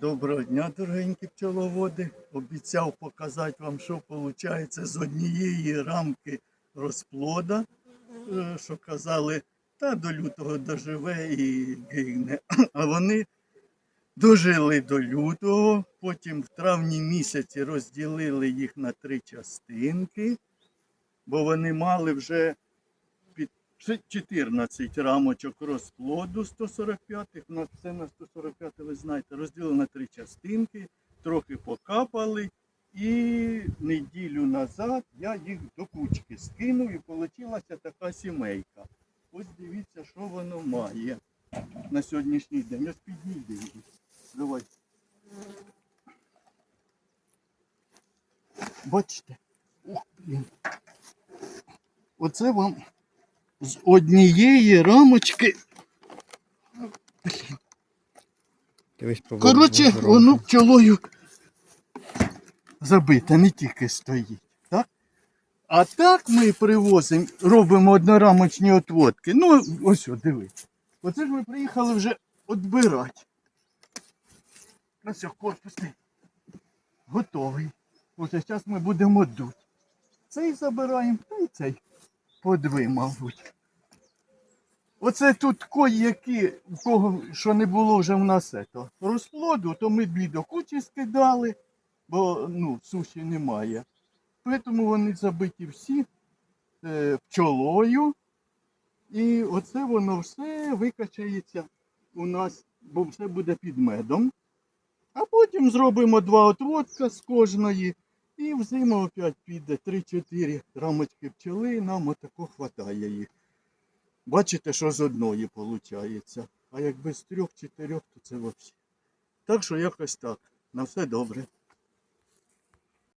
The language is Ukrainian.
Доброго дня, дорогенькі пчеловоди. Обіцяв показати вам, що виходить з однієї рамки розплода, е, що казали, та до лютого доживе і гигне. А вони дожили до лютого, потім в травні місяці розділили їх на три частинки, бо вони мали вже 14 рамочок розплоду 145-х, на все на 145 ви знаєте, розділили на три частинки, трохи покапали. І неділю назад я їх до кучки скинув і вийшла така сімейка. Ось дивіться, що воно має на сьогоднішній день. Ось підійди. її. Давай. Бачите? Ух, блін. Оце вам з однієї рамочки. Коротше, воно пчолою забите, не тільки стоїть. Так? А так ми привозимо, робимо однорамочні отводки. Ну, ось, о. Оце ж ми приїхали вже відбирати. Ось о, корпусний. Готовий. Ось зараз ми будемо дути. Цей забираємо, та й цей по дві, мабуть. Оце тут кої-які, в кого що не було вже в нас ето, розплоду, то ми дві до кучі скидали, бо ну, суші немає. Тому вони забиті всі е, пчолою. І оце воно все викачається у нас, бо все буде під медом. А потім зробимо два отводка з кожної. І взиму опять піде 3-4 рамочки пчели, нам отако хватає їх. Бачите, що з одної виходить. А якби з трьох-чотирьох, то це взагалі. Так що якось так. На все добре.